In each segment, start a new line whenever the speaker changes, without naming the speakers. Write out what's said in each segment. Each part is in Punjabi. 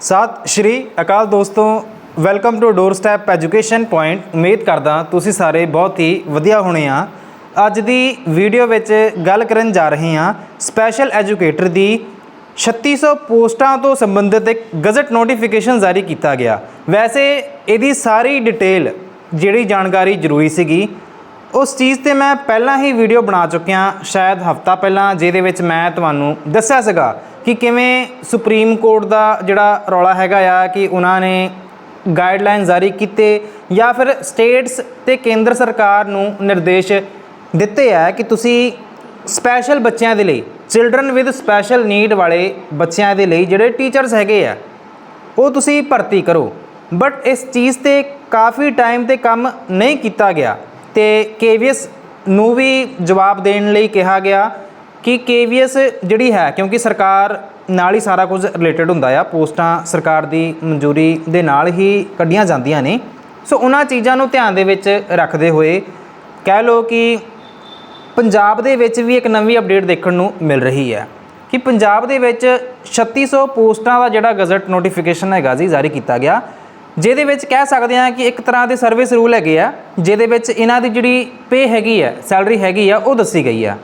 ਸਤਿ ਸ਼੍ਰੀ ਅਕਾਲ ਦੋਸਤੋ welcome to doorstep education point ਉਮੀਦ ਕਰਦਾ ਤੁਸੀਂ ਸਾਰੇ ਬਹੁਤ ਹੀ ਵਧੀਆ ਹੋਣੇ ਆ। ਅੱਜ ਦੀ ਵੀਡੀਓ ਵਿੱਚ ਗੱਲ ਕਰਨ ਜਾ ਰਹੇ ਹਾਂ ਸਪੈਸ਼ਲ ਐਜੂਕੇਟਰ ਦੀ। 3600 ਪੋਸਟਾਂ ਤੋਂ ਸੰਬੰਧਿਤ ਇੱਕ ਗਜ਼ਟ ਨੋਟੀਫਿਕੇਸ਼ਨ ਜਾਰੀ ਕੀਤਾ ਗਿਆ। ਵੈਸੇ ਇਹਦੀ ਸਾਰੀ ਡਿਟੇਲ ਜਿਹੜੀ ਜਾਣਕਾਰੀ ਜ਼ਰੂਰੀ ਸੀਗੀ ਉਸ ਚੀਜ਼ ਤੇ ਮੈਂ ਪਹਿਲਾਂ ਹੀ ਵੀਡੀਓ ਬਣਾ ਚੁੱਕਿਆ, ਸ਼ਾਇਦ ਹਫਤਾ ਪਹਿਲਾਂ, ਜਿਹਦੇ ਵਿੱਚ ਮੈਂ ਤੁਹਾਨੂੰ ਦੱਸਿਆ ਸੀਗਾ ਕਿ ਕਿਵੇਂ ਸੁਪਰੀਮ ਕੋਰਟ ਦਾ ਜਿਹੜਾ ਰੌਲਾ ਹੈਗਾ ਆ ਕਿ ਉਹਨਾਂ ਨੇ ਗਾਈਡਲਾਈਨ ਜਾਰੀ ਕੀਤੇ ਜਾਂ ਫਿਰ ਸਟੇਟਸ ਤੇ ਕੇਂਦਰ ਸਰਕਾਰ ਨੂੰ ਨਿਰਦੇਸ਼ ਦਿੱਤੇ ਆ ਕਿ ਤੁਸੀਂ ਸਪੈਸ਼ਲ ਬੱਚਿਆਂ ਦੇ ਲਈ ਚਿਲਡਰਨ ਵਿਦ ਸਪੈਸ਼ਲ ਨੀਡ ਵਾਲੇ ਬੱਚਿਆਂ ਦੇ ਲਈ ਜਿਹੜੇ ਟੀਚਰਸ ਹੈਗੇ ਆ, ਉਹ ਤੁਸੀਂ ਭਰਤੀ ਕਰੋ। ਬਟ ਇਸ ਚੀਜ਼ ਤੇ ਕਾਫੀ ਟਾਈਮ ਤੇ ਕੰਮ ਨਹੀਂ ਕੀਤਾ ਗਿਆ। ਤੇ ਕੇਵੀਐਸ ਨੂੰ ਵੀ ਜਵਾਬ ਦੇਣ ਲਈ ਕਿਹਾ ਗਿਆ ਕਿ ਕੇਵੀਐਸ ਜਿਹੜੀ ਹੈ, ਕਿਉਂਕਿ ਸਰਕਾਰ ਨਾਲ ਹੀ ਸਾਰਾ ਕੁਝ ਰਿਲੇਟਡ ਹੁੰਦਾ ਆ, ਪੋਸਟਾਂ ਸਰਕਾਰ ਦੀ ਮਨਜ਼ੂਰੀ ਦੇ ਨਾਲ ਹੀ ਕੱਢੀਆਂ ਜਾਂਦੀਆਂ ਨੇ। ਸੋ ਉਹਨਾਂ ਚੀਜ਼ਾਂ ਨੂੰ ਧਿਆਨ ਦੇ ਵਿੱਚ ਰੱਖਦੇ ਹੋਏ ਕਹਿ ਲਓ ਕਿ ਪੰਜਾਬ ਦੇ ਵਿੱਚ ਵੀ ਇੱਕ ਨਵੀਂ ਅਪਡੇਟ ਦੇਖਣ ਨੂੰ ਮਿਲ ਰਹੀ ਹੈ ਕਿ ਪੰਜਾਬ ਦੇ ਵਿੱਚ 3600 ਪੋਸਟਾਂ ਦਾ ਜਿਹੜਾ ਗਜ਼ਟ ਨੋਟੀਫਿਕੇਸ਼ਨ ਹੈਗਾ ਜੀ, ਜਾਰੀ ਕੀਤਾ ਗਿਆ। ਜਿਹਦੇ ਵਿੱਚ ਕਹਿ ਸਕਦੇ ਹਾਂ ਕਿ ਇੱਕ ਤਰ੍ਹਾਂ ਦੇ ਸਰਵਿਸ ਰੂਲ ਹੈਗੇ ਆ, ਜਿਹਦੇ ਵਿੱਚ ਇਹਨਾਂ ਦੀ ਜਿਹੜੀ ਪੇ ਹੈਗੀ ਹੈ ਸੈਲਰੀ ਹੈਗੀ ਆ, ਉਹ ਦੱਸੀ ਗਈ ਆ।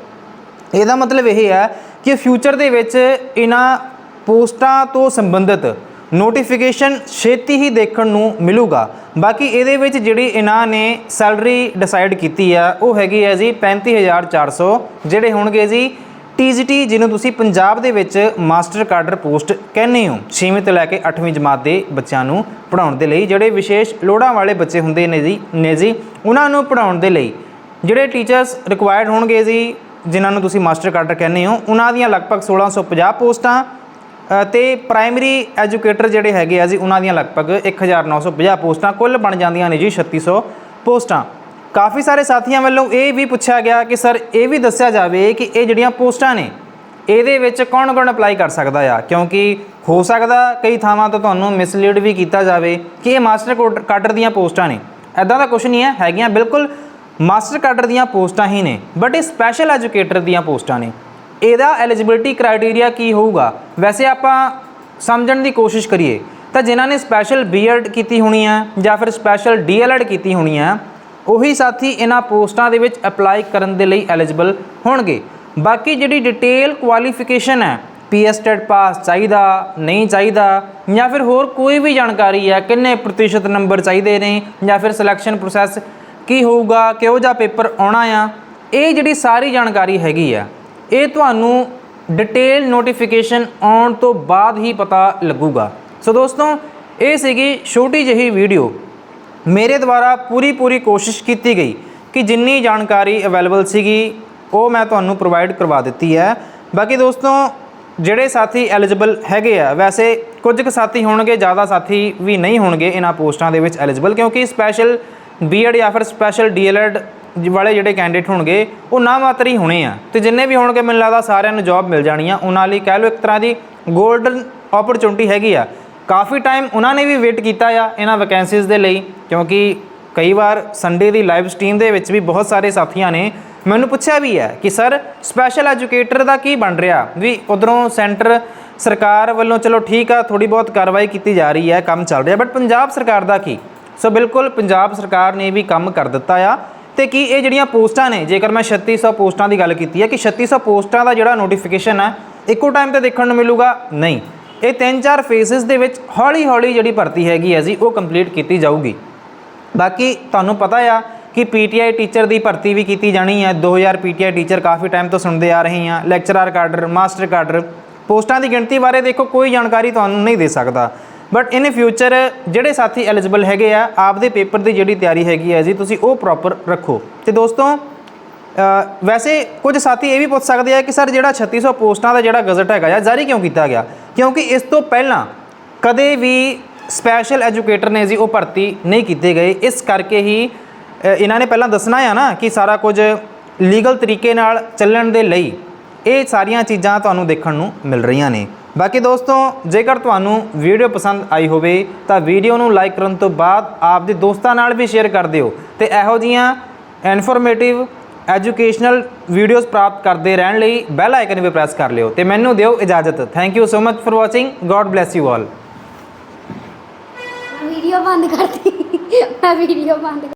ਇਹਦਾ ਮਤਲਬ ਇਹ ਹੈ ਕਿ ਫਿਊਚਰ ਦੇ ਵਿੱਚ ਇਹਨਾਂ ਪੋਸਟਾਂ ਤੋਂ ਸੰਬੰਧਿਤ ਨੋਟੀਫਿਕੇਸ਼ਨ ਛੇਤੀ ਹੀ ਦੇਖਣ ਨੂੰ ਮਿਲੂਗਾ। ਬਾਕੀ ਇਹਦੇ ਵਿੱਚ ਜਿਹੜੀ ਇਹਨਾਂ ਨੇ ਸੈਲਰੀ ਡਿਸਾਈਡ ਕੀਤੀ ਆ, ਉਹ ਹੈਗੀ ਹੈ ਜੀ 35400 ਜਿਹੜੇ ਹੋਣਗੇ ਜੀ ਟੀਜੀਟੀ ਜਿਹਨੂੰ ਤੁਸੀਂ ਪੰਜਾਬ ਦੇ ਵਿੱਚ ਮਾਸਟਰ ਕਾਡਰ ਪੋਸਟ ਕਹਿੰਦੇ ਹੋ 6ਵੀਂ ਤੋਂ ਲੈ ਕੇ 8ਵੀਂ ਜਮਾਤ ਦੇ ਬੱਚਿਆਂ ਨੂੰ ਪੜਾਉਣ ਦੇ ਲਈ ਜਿਹੜੇ ਵਿਸ਼ੇਸ਼ ਲੋੜਾਂ ਵਾਲੇ ਬੱਚੇ ਹੁੰਦੇ ਨੇ ਜੀ ਨੇ ਜੀ ਉਹਨਾਂ ਨੂੰ ਪੜਾਉਣ ਦੇ ਲਈ। ਜਿਹੜੇ ਟੀਚਰਸ ਰਿਕੁਆਇਰਡ ਹੋਣਗੇ ਜੀ ਜਿਨ੍ਹਾਂ ਨੂੰ ਤੁਸੀਂ ਮਾਸਟਰ ਕਾਡਰ ਕਹਿੰਦੇ ਹੋ ਉਹਨਾਂ ਦੀਆਂ ਲਗਭਗ 1650 ਪੋਸਟਾਂ ਅ, ਤੇ ਪ੍ਰਾਇਮਰੀ ਐਜੂਕੇਟਰ ਜਿਹੜੇ ਹੈਗੇ ਆ ਜੀ ਉਹਨਾਂ ਦੀਆਂ ਲਗਭਗ 1950 ਪੋਸਟਾਂ ਕੁੱਲ ਬਣ ਜਾਂਦੀਆਂ ਨੇ ਜੀ 3600 ਪੋਸਟਾਂ। ਕਾਫੀ ਸਾਰੇ ਸਾਥੀਆਂ ਵੱਲੋਂ ਇਹ ਵੀ ਪੁੱਛਿਆ ਗਿਆ ਕਿ ਸਰ, ਇਹ ਵੀ ਦੱਸਿਆ ਜਾਵੇ ਕਿ ਇਹ ਜਿਹੜੀਆਂ ਪੋਸਟਾਂ ਨੇ, ਇਹਦੇ ਵਿੱਚ ਕੌਣ-ਕੌਣ ਅਪਲਾਈ ਕਰ ਸਕਦਾ ਆ? ਕਿਉਂਕਿ ਹੋ ਸਕਦਾ ਕਈ ਥਾਵਾਂ ਤੋਂ ਤੁਹਾਨੂੰ ਮਿਸਲੀਡ ਵੀ ਕੀਤਾ ਜਾਵੇ ਕਿ ਇਹ ਮਾਸਟਰ ਕੋਡ- ਕਾਡਰ ਦੀਆਂ ਪੋਸਟਾਂ ਨੇ। ਐਦਾਂ ਦਾ ਕੁਝ ਨਹੀਂ ਹੈ, ਹੈਗੀਆਂ ਬਿਲਕੁਲ ਮਾਸਟਰ ਕਾਡਰ ਦੀਆਂ ਪੋਸਟਾਂ ਹੀ ਨੇ ਬਟ ਇਹ ਸਪੈਸ਼ਲ ਐਜੂਕੇਟਰ ਦੀਆਂ ਪੋਸਟਾਂ ਨੇ। ਇਹਦਾ ਐਲੀਜੀਬਿਲਟੀ ਕ੍ਰਾਈਟੇਰੀਆ ਕੀ ਹੋਊਗਾ? ਵੈਸੇ ਆਪਾਂ ਸਮਝਣ ਦੀ ਕੋਸ਼ਿਸ਼ ਕਰੀਏ, ਤਾਂ ਜਿਨ੍ਹਾਂ ਨੇ ਸਪੈਸ਼ਲ ਬੀਐਡ ਕੀਤੀ ਹੋਣੀ ਹੈ ਜਾਂ ਫਿਰ ਸਪੈਸ਼ਲ ਡੀਐਲਐਡ ਕੀਤੀ ਹੋਣੀ ਹੈ ਉਹੀ ਸਾਥੀ ਇਹਨਾਂ ਪੋਸਟਾਂ ਦੇ ਵਿੱਚ ਅਪਲਾਈ ਕਰਨ ਦੇ ਲਈ ਐਲੀਜੀਬਲ ਹੋਣਗੇ। ਬਾਕੀ ਜਿਹੜੀ ਡਿਟੇਲ ਕੁਆਲੀਫਿਕੇਸ਼ਨ ਹੈ ਪੀਐਸਟੈਟ ਪਾਸ ਚਾਹੀਦਾ, ਨਹੀਂ ਚਾਹੀਦਾ, ਜਾਂ ਫਿਰ ਹੋਰ ਕੋਈ ਵੀ ਜਾਣਕਾਰੀ ਹੈ, ਕਿੰਨੇ ਪ੍ਰਤੀਸ਼ਤ ਨੰਬਰ ਚਾਹੀਦੇ ਨੇ, ਜਾਂ ਫਿਰ ਸਿਲੈਕਸ਼ਨ ਪ੍ਰੋਸੈਸ ਕੀ ਹੋਊਗਾ, ਕਿਹੋ ਜਿਹਾ ਪੇਪਰ ਆਉਣਾ ਆ, ਇਹ ਜਿਹੜੀ ਸਾਰੀ ਜਾਣਕਾਰੀ ਹੈਗੀ ਆ, ਇਹ ਤੁਹਾਨੂੰ ਡਿਟੇਲ ਨੋਟੀਫਿਕੇਸ਼ਨ ਆਉਣ ਤੋਂ ਬਾਅਦ ਹੀ ਪਤਾ ਲੱਗੂਗਾ। ਸੋ ਦੋਸਤੋ, ਇਹ ਸੀਗੀ ਛੋਟੀ ਜਿਹੀ ਵੀਡੀਓ। ਮੇਰੇ ਦੁਆਰਾ ਪੂਰੀ ਪੂਰੀ ਕੋਸ਼ਿਸ਼ ਕੀਤੀ ਗਈ ਕਿ ਜਿੰਨੀ ਜਾਣਕਾਰੀ ਅਵੇਲੇਬਲ ਸੀਗੀ, ਉਹ ਮੈਂ ਤੁਹਾਨੂੰ ਪ੍ਰੋਵਾਈਡ ਕਰਵਾ ਦਿੱਤੀ ਹੈ। ਬਾਕੀ ਦੋਸਤੋ, ਜਿਹੜੇ ਸਾਥੀ ਐਲੀਜੀਬਲ ਹੈਗੇ ਆ, ਵੈਸੇ ਕੁਝ ਕੁ ਸਾਥੀ ਹੋਣਗੇ, ਜ਼ਿਆਦਾ ਸਾਥੀ ਵੀ ਨਹੀਂ ਹੋਣਗੇ ਇਹਨਾਂ ਪੋਸਟਾਂ ਦੇ ਵਿੱਚ ਐਲੀਜੀਬਲ ਕਿਉਂਕਿ ਸਪੈਸ਼ਲ ਬੀਐਡ ਜਾਂ ਫਿਰ ਸਪੈਸ਼ਲ ਡੀਐਲਐਡ ਵਾਲੇ ਜਿਹੜੇ ਕੈਂਡੀਡੇਟ ਹੋਣਗੇ, ਉਹ ਨਾ ਮਾਤਰ ਹੀ ਹੋਣੇ ਆ। ਤੇ ਜਿੰਨੇ ਵੀ ਹੋਣਗੇ, ਮੈਨੂੰ ਲੱਗਦਾ ਸਾਰਿਆਂ ਨੂੰ ਜੌਬ ਮਿਲ ਜਾਣੀ ਆ। ਉਹਨਾਂ ਲਈ ਕਹਿ ਲਓ ਇੱਕ ਤਰ੍ਹਾਂ ਦੀ 골ਡਨ ਓਪਰਚੁਨਿਟੀ ਹੈਗੀ ਆ। ਕਾਫੀ ਟਾਈਮ ਉਹਨਾਂ ਨੇ ਵੀ ਵੇਟ ਕੀਤਾ ਆ ਇਹਨਾਂ ਵੈਕੈਂਸੀਜ਼ ਦੇ ਲਈ, ਕਿਉਂਕਿ ਕਈ ਵਾਰ ਸੰਡੇ ਦੀ ਲਾਈਵ ਸਟ੍ਰੀਮ ਦੇ ਵਿੱਚ ਵੀ ਬਹੁਤ ਸਾਰੇ ਸਾਥੀਆਂ ਨੇ ਮੈਨੂੰ ਪੁੱਛਿਆ ਵੀ ਹੈ ਕਿ ਸਰ ਸਪੈਸ਼ਲ ਐਜੂਕੇਟਰ ਦਾ ਕੀ ਬਣ ਰਿਹਾ? ਵੀ ਉਧਰੋਂ ਸੈਂਟਰ ਸਰਕਾਰ ਵੱਲੋਂ ਚਲੋ ਠੀਕ ਆ ਥੋੜੀ ਬਹੁਤ ਕਾਰਵਾਈ ਕੀਤੀ ਜਾ ਰਹੀ ਹੈ, ਕੰਮ ਚੱਲ ਰਿਹਾ ਬਟ ਪੰਜਾਬ ਸਰਕਾਰ ਦਾ ਕੀ? ਸੋ ਬਿਲਕੁਲ ਪੰਜਾਬ ਸਰਕਾਰ ਨੇ ਵੀ ਕੰਮ ਕਰ ਦਿੱਤਾ ਆ, ਤੇ ਕੀ ਇਹ ਜਿਹੜੀਆਂ ਪੋਸਟਾਂ ਨੇ, ਜੇਕਰ ਮੈਂ 3600 ਪੋਸਟਾਂ ਦੀ ਗੱਲ ਕੀਤੀ ਹੈ ਕਿ 3600 ਪੋਸਟਾਂ ਦਾ ਜਿਹੜਾ ਨੋਟੀਫਿਕੇਸ਼ਨ ਹੈ, ਇੱਕੋ ਟਾਈਮ ਤੇ ਦੇਖਣ ਨੂੰ ਮਿਲੂਗਾ? ਨਹੀਂ। ਇਹ ਤਿੰਨ ਚਾਰ ਫੇਸਿਸ ਦੇ ਵਿੱਚ ਹੌਲੀ ਹੌਲੀ ਜਿਹੜੀ ਭਰਤੀ ਹੈਗੀ ਹੈ ਜੀ, ਉਹ ਕੰਪਲੀਟ ਕੀਤੀ ਜਾਊਗੀ। ਬਾਕੀ ਤੁਹਾਨੂੰ ਪਤਾ ਆ ਕਿ ਪੀਟੀਆਈ ਟੀਚਰ ਦੀ ਭਰਤੀ ਵੀ ਕੀਤੀ ਜਾਣੀ ਹੈ। 2000 ਪੀਟੀਆਈ ਟੀਚਰ ਕਾਫੀ ਟਾਈਮ ਤੋਂ ਸੁਣਦੇ ਆ ਰਹੇ ਹਾਂ ਲੈਕਚਰਰ ਕਾਡਰ ਮਾਸਟਰ ਕਾਡਰ ਪੋਸਟਾਂ ਦੀ ਗਿਣਤੀ ਬਾਰੇ ਦੇਖੋ, ਕੋਈ ਜਾਣਕਾਰੀ ਤੁਹਾਨੂੰ ਨਹੀਂ ਦੇ ਸਕਦਾ। ਬਟ ਇਨ ਫਿਊਚਰ ਜਿਹੜੇ ਸਾਥੀ ਐਲੀਜੀਬਲ ਹੈਗੇ ਆ, ਆਪਦੇ ਪੇਪਰ ਦੀ ਜਿਹੜੀ ਤਿਆਰੀ ਹੈਗੀ ਹੈ ਜੀ, ਤੁਸੀਂ ਉਹ ਪ੍ਰੋਪਰ ਰੱਖੋ। ਤੇ ਦੋਸਤੋ ਵੈਸੇ ਕੁਝ ਸਾਥੀ ਇਹ ਵੀ ਪੁੱਛ ਸਕਦੇ ਆ ਕਿ ਸਰ ਜਿਹੜਾ 3600 ਪੋਸਟਾਂ ਦਾ ਜਿਹੜਾ ਗਜ਼ਟ ਹੈਗਾ ਆ ਜਾਰੀ ਕਿਉਂ ਕੀਤਾ ਗਿਆ? ਕਿਉਂਕਿ ਇਸ ਤੋਂ ਪਹਿਲਾਂ ਕਦੇ ਵੀ ਸਪੈਸ਼ਲ ਐਜੂਕੇਟਰ ਨੇ ਜੀ ਉਹ ਭਰਤੀ ਨਹੀਂ ਕੀਤੇ ਗਏ। ਇਸ ਕਰਕੇ ਹੀ ਇਹਨਾਂ ਨੇ ਪਹਿਲਾਂ ਦੱਸਣਾ ਆ ਨਾ ਕਿ ਸਾਰਾ ਕੁਝ ਲੀਗਲ ਤਰੀਕੇ ਨਾਲ ਚੱਲਣ ਦੇ ਲਈ ਇਹ ਸਾਰੀਆਂ ਚੀਜ਼ਾਂ ਤੁਹਾਨੂੰ ਦੇਖਣ ਨੂੰ ਮਿਲ ਰਹੀਆਂ ਨੇ। ਬਾਕੀ ਦੋਸਤੋ, ਜੇਕਰ ਤੁਹਾਨੂੰ ਵੀਡੀਓ ਪਸੰਦ ਆਈ ਹੋਵੇ, ਤਾਂ ਵੀਡੀਓ ਨੂੰ ਲਾਈਕ ਕਰਨ ਤੋਂ ਬਾਅਦ ਆਪਦੇ ਦੋਸਤਾਂ ਨਾਲ ਵੀ ਸ਼ੇਅਰ ਕਰ ਦਿਓ ਤੇ ਇਹੋ ਜੀਆਂ ਇਨਫੋਰਮੇਟਿਵ ਐਜੂਕੇਸ਼ਨਲ ਵੀਡੀਓਜ਼ ਪ੍ਰਾਪਤ ਕਰਦੇ ਰਹਿਣ ਲਈ ਬੈਲ ਆਈਕਨ ਵੀ ਪ੍ਰੈਸ ਕਰ ਲਿਓ ਤੇ ਮੈਨੂੰ ਦਿਓ ਇਜਾਜ਼ਤ। Thank you so much for watching God bless you all
video ਬੰਦ ਕਰਤੀ। ਮੈਂ ਵੀਡੀਓ ਬੰਦ